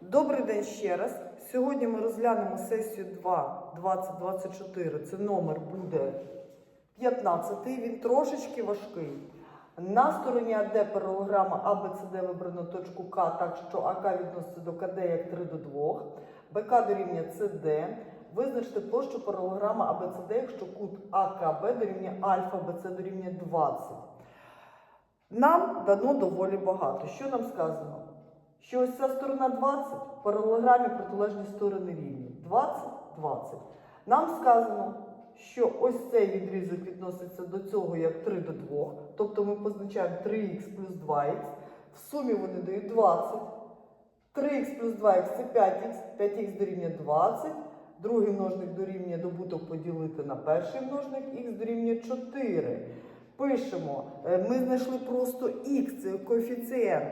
Добрий день ще раз. Сьогодні ми розглянемо сесію 2 2024. Це номер буде 15. Він трошечки важкий. На стороні АД паралограма АБЦД вибрано точку К, так що АК відноситься до КД як 3 до 2. БК дорівнює ЦД. Визначте площу паралограма АБЦД, якщо кут АКБ дорівнює альфа БЦ дорівнює 20. Нам дано доволі багато. Що нам сказано? Що ось ця сторона 20 в паралелограмі протилежні сторони рівні. 20, 20. Нам сказано, що ось цей відрізок відноситься до цього як 3 до 2. Тобто ми позначаємо 3х плюс 2х. В сумі вони дають 20. 3х плюс 2х це 5х, 5х дорівнює 20. Другий множник дорівнює добуток поділити на перший множник, х дорівнює 4. Пишемо, е, ми знайшли просто х, це коефіцієнт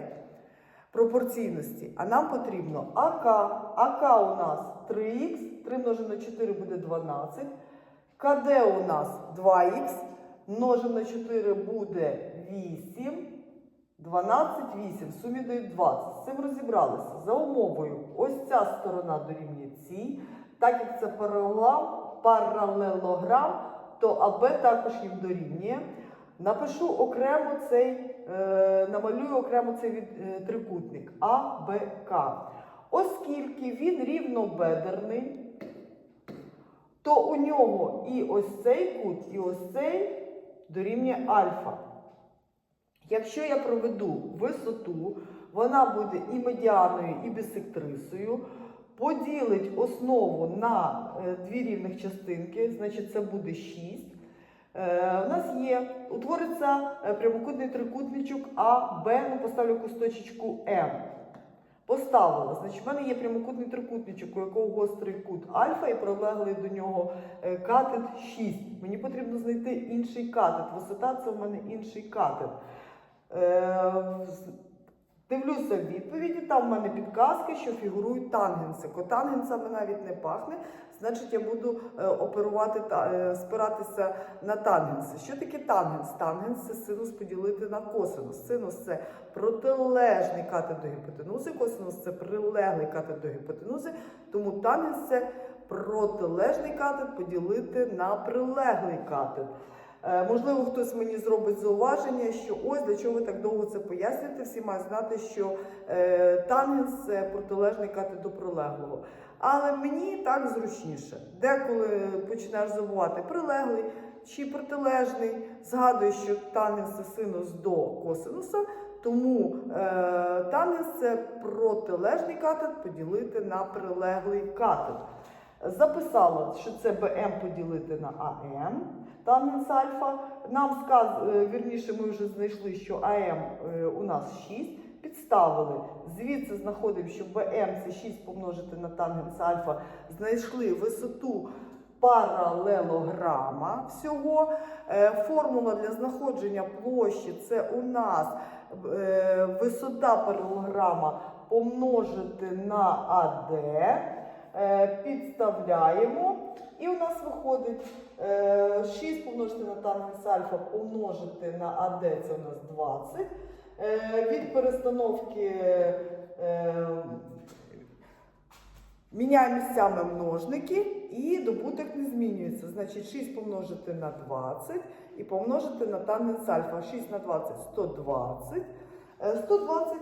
пропорційності. А нам потрібно АК. АК у нас 3х, 3 множимо на 4 буде 12. КД у нас 2х, множимо на 4 буде 8. 12, 8, в сумі дають 20. З цим розібралися. За умовою, ось ця сторона дорівнює цій. Так як це паралелограм, то АБ також їм дорівнює. Напишу окремо цей, намалюю окремо цей е, трикутник АБК. Оскільки він рівнобедерний, то у нього і ось цей кут, і ось цей дорівнює альфа. Якщо я проведу висоту, вона буде і медіаною, і бісектрисою, поділить основу на е, дві рівних частинки, значить це буде 6. Е, У нас є, утвориться е, прямокутний трикутничок А, Б, ну поставлю якусь точечку М. Поставила. Значить, в мене є прямокутний трикутничок, у якого гострий кут альфа і прилеглий до нього е, катет 6. Мені потрібно знайти інший катет. Висота це в мене інший катет. Дивлюся в відповіді, там в мене підказки, що фігурують тангенси. Котангенсами навіть не пахне, значить я буду е, оперувати та е, спиратися на тангенси. Що таке тангенс? Тангенс це синус поділити на косинус. Синус це протилежний катет до гіпотенузи, косинус це прилеглий катет до гіпотенузи, тому тангенс це протилежний катет поділити на прилеглий катет. Е, Можливо, хтось мені зробить зауваження, що ось для чого ви так довго це пояснюєте. Всі мають знати, що е, тангенс це протилежний катет до прилеглого. Але мені так зручніше. Деколи починаєш забувати прилеглий чи протилежний, згадую, що тангенс це синус до косинуса, тому е, тангенс це протилежний катет поділити на прилеглий катет. Записала, що це БМ поділити на АМ, тангенс альфа. Нам сказ, е, вірніше, ми вже знайшли, що АМ е, у нас 6. Підставили. Звідси знаходимо, що БМ це 6 помножити на тангенс альфа. Знайшли висоту паралелограма всього. Е, Формула для знаходження площі це у нас висота паралелограма помножити на АД. Е, Підставляємо. І у нас виходить е, 6 помножити на тангенс альфа помножити на АД, це у нас 20. Е, Від перестановки е, міняємо місцями множники і добуток не змінюється. Значить 6 помножити на 20 і помножити на тангенс альфа. 6 на 20 120. Е, 120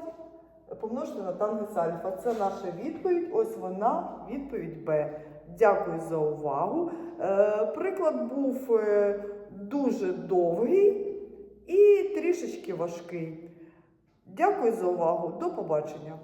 помножити на тангенс альфа. Це наша відповідь. Ось вона, відповідь Б. Дякую за увагу. Е, приклад був е, дуже довгий і трішечки важкий. Дякую за увагу. До побачення.